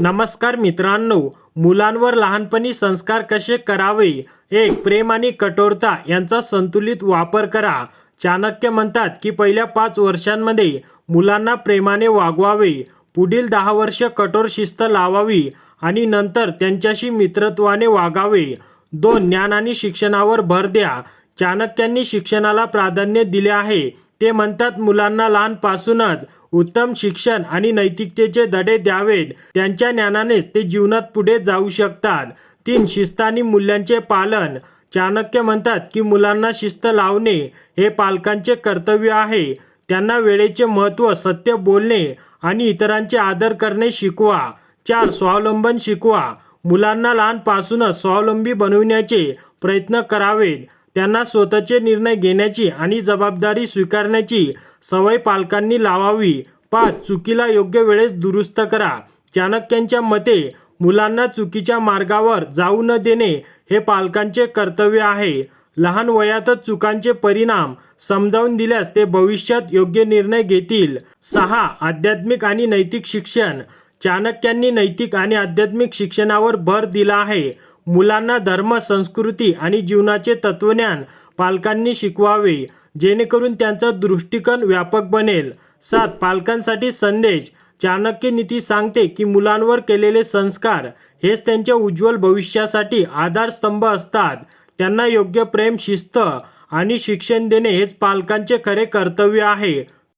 नमस्कार मित्रांनो मुलांवर लहानपणी संस्कार कसे करावे? एक प्रेम आणि कठोरता यांचा संतुलित वापर करा. चाणक्य म्हणतात की पहिल्या पाच वर्षांमध्ये मुलांना प्रेमाने वागवावे पुढील दहा वर्ष कठोर शिस्त लावावी आणि नंतर त्यांच्याशी मित्रत्वाने वागावे. दोन ज्ञान आणि शिक्षणावर भर द्या. चाणक्यांनी शिक्षणाला प्राधान्य दिले आहे. ते म्हणतात मुलांना लहानपासूनच उत्तम शिक्षण आणि नैतिकतेचे धडे द्यावेत. त्यांच्या ज्ञानानेच ते जीवनात पुढे जाऊ शकतात. तीन शिस्त आणि मूल्यांचे पालन. चाणक्य म्हणतात की मुलांना शिस्त लावणे हे पालकांचे कर्तव्य आहे. त्यांना वेळेचे महत्त्व सत्य बोलणे आणि इतरांचे आदर करणे शिकवा. चार स्वावलंबन शिकवा. मुलांना लहानपासूनच स्वावलंबी बनविण्याचे प्रयत्न करावेत. त्यांना स्वतःचे निर्णय घेण्याची आणि जबाबदारी स्वीकारण्याची सवय पालकांनी लावावी. पाच चुकीला योग्य वेळेस दुरुस्त करा. चाणक्यांच्या मते मुलांना चुकीच्या मार्गावर जाऊ न देणे हे पालकांचे कर्तव्य आहे. लहान वयातच चुकांचे परिणाम समजावून दिल्यास ते भविष्यात योग्य निर्णय घेतील. सहा आध्यात्मिक आणि नैतिक शिक्षण. चाणक्यांनी नैतिक आणि आध्यात्मिक शिक्षणावर भर दिला आहे. मुलांना धर्म संस्कृती आणि जीवनाचे तत्वज्ञान पालकांनी शिकवावे जेणेकरून त्यांचा दृष्टिकोन व्यापक बनेल. सात पालकांसाठी संदेश. चाणक्य नीती सांगते की मुलांवर केलेले संस्कार हेच त्यांच्या उज्ज्वल भविष्यासाठी आधारस्तंभ असतात. त्यांना योग्य प्रेम शिस्त आणि शिक्षण देणे हेच पालकांचे खरे कर्तव्य आहे.